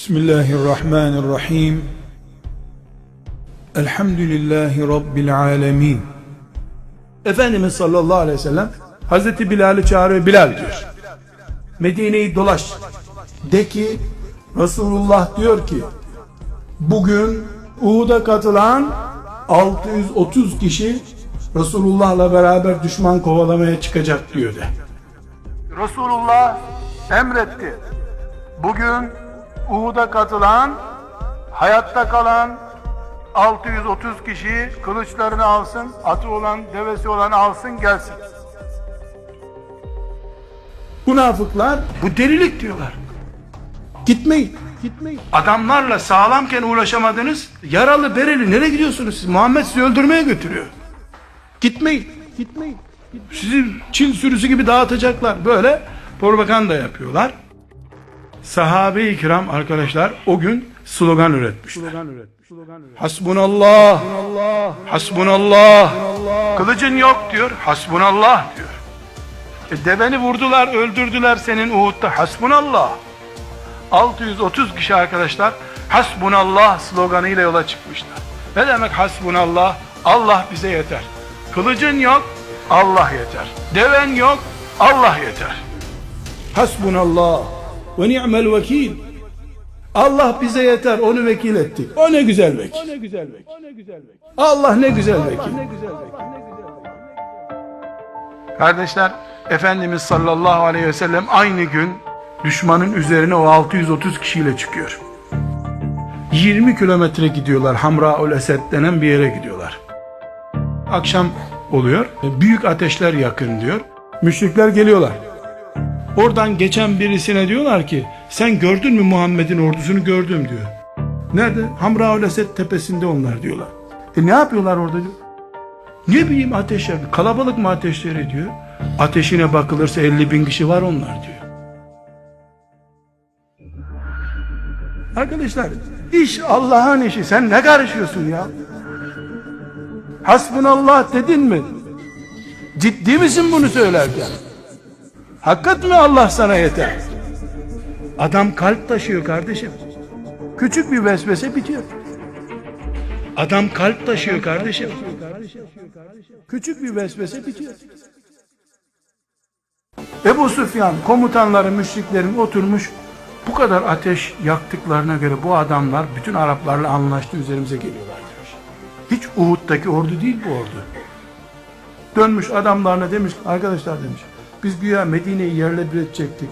Bismillahirrahmanirrahim. Elhamdülillahi Rabbil alemin. Efendimiz sallallahu aleyhi ve sellem Hazreti Bilal'i çağırıyor. Bilal diyor. Medine'yi dolaş. De ki Resulullah diyor ki bugün Uhud'a katılan 630 kişi Resulullah'la beraber düşman kovalamaya çıkacak diyor de. Resulullah emretti. Bugün Uhud'a katılan, hayatta kalan 630 kişi kılıçlarını alsın, atı olan, devesi olan alsın gelsin. Münafıklar bu delilik diyorlar. Gitmeyin. Gitmeyin. Adamlarla sağlamken uğraşamadınız. Yaralı bereli nereye gidiyorsunuz siz? Muhammed sizi öldürmeye götürüyor. Gitmeyin. Gitmeyin. Sizi Çin sürüsü gibi dağıtacaklar. Böyle propaganda yapıyorlar. Sahabe-i kiram arkadaşlar o gün slogan üretmişler. Hasbunallah. Hasbunallah. Kılıcın yok diyor. Hasbunallah diyor. E deveni vurdular, öldürdüler senin Uhud'da. Hasbunallah. 630 kişi arkadaşlar Hasbunallah sloganıyla yola çıkmışlar. Ne demek hasbunallah? Allah bize yeter. Kılıcın yok, Allah yeter. Deven yok, Allah yeter. Hasbunallah ve ni'mel vekil. Allah bize yeter, onu vekil ettik. O ne güzel vekil. O ne güzel vekil. Allah ne güzel vekil. Kardeşler, Efendimiz sallallahu aleyhi ve sellem aynı gün düşmanın üzerine o 630 kişiyle çıkıyor. 20 kilometre gidiyorlar Hamraül Esed denen bir yere gidiyorlar. Akşam oluyor. Büyük ateşler yakın diyor. Müşrikler geliyorlar. Oradan geçen birisine diyorlar ki sen gördün mü Muhammed'in ordusunu gördüm diyor. Nerede? Hamraül tepesinde onlar diyorlar. E ne yapıyorlar orada diyor. Ne bileyim ateş yakıyor. Kalabalık mı ateşleri diyor. Ateşine bakılırsa 50 bin kişi var onlar diyor. Arkadaşlar iş Allah'ın işi. Sen ne karışıyorsun ya? Hasbunallah dedin mi? Ciddi misin bunu söylerken? Hakikat mi Allah sana yeter? Adam kalp taşıyor kardeşim. Küçük bir vesvese bitiyor. Adam kalp taşıyor kardeşim. Küçük bir vesvese bitiyor. Ebu Süfyan komutanları müşriklerin oturmuş bu kadar ateş yaktıklarına göre bu adamlar bütün Araplarla anlaştı üzerimize geliyorlar demiş. Hiç Uhud'daki ordu değil bu ordu. Dönmüş adamlarına demiş arkadaşlar demiş biz güya Medine'yi yerle bir edecektik.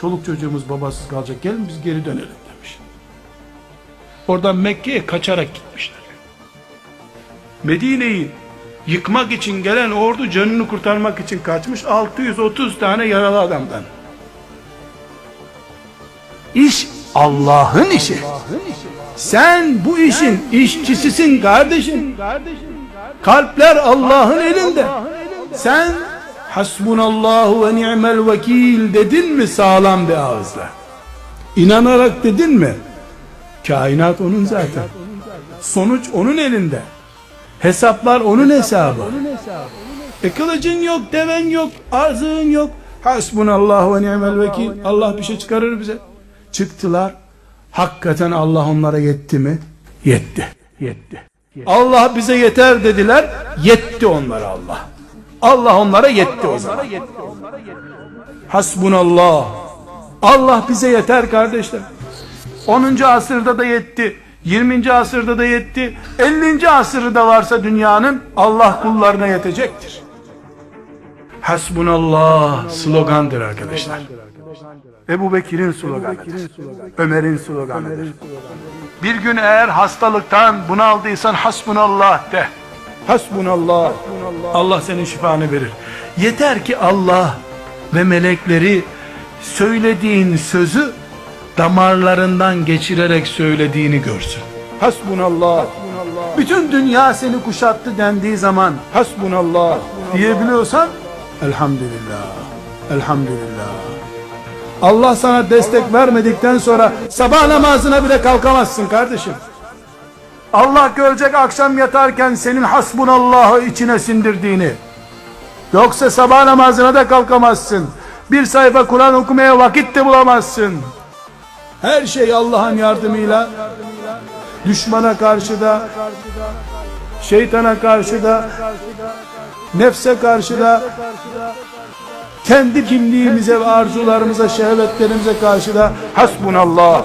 Çoluk çocuğumuz babasız kalacak gelin biz geri dönelim demiş. Oradan Mekke'ye kaçarak gitmişler. Medine'yi yıkmak için gelen ordu canını kurtarmak için kaçmış 630 tane yaralı adamdan. İş Allah'ın işi. Sen bu işin işçisisin kardeşim. Kalpler Allah'ın elinde. Sen hasbunallahu ve ni'mel vekil dedin mi sağlam bir ağızla? İnanarak dedin mi? Kainat onun zaten. Sonuç onun elinde. Hesaplar onun hesabı. E kılıcın yok, deven yok, arzığın yok. Hasbunallahu ve ni'mel vekil. Allah bir şey çıkarır bize. Çıktılar. Hakikaten Allah onlara yetti mi? Yetti. Yetti. Allah bize yeter dediler. Yetti onlara Allah. Allah onlara yetti o zaman. Hasbunallah. Allah bize yeter kardeşler. 10. asırda da yetti. 20. asırda da yetti. 50. asırı da varsa dünyanın Allah kullarına yetecektir. Hasbunallah slogandır arkadaşlar. Ebu Bekir'in sloganıdır. Ömer'in sloganıdır. Bir gün eğer hastalıktan bunaldıysan hasbunallah de. Hasbunallah. Allah senin şifanı verir. Yeter ki Allah ve melekleri söylediğin sözü damarlarından geçirerek söylediğini görsün. Hasbunallah. Bütün dünya seni kuşattı dendiği zaman hasbunallah diyebiliyorsan elhamdülillah. Elhamdülillah. Allah sana destek vermedikten sonra sabah namazına bile kalkamazsın kardeşim. Allah görecek akşam yatarken senin hasbunallahı içine sindirdiğini. Yoksa sabah namazına da kalkamazsın. Bir sayfa Kur'an okumaya vakit de bulamazsın. Her şey Allah'ın yardımıyla düşmana karşı da şeytana karşı da nefse karşı da kendi kimliğimize ve arzularımıza, şehvetlerimize karşı da hasbunallah.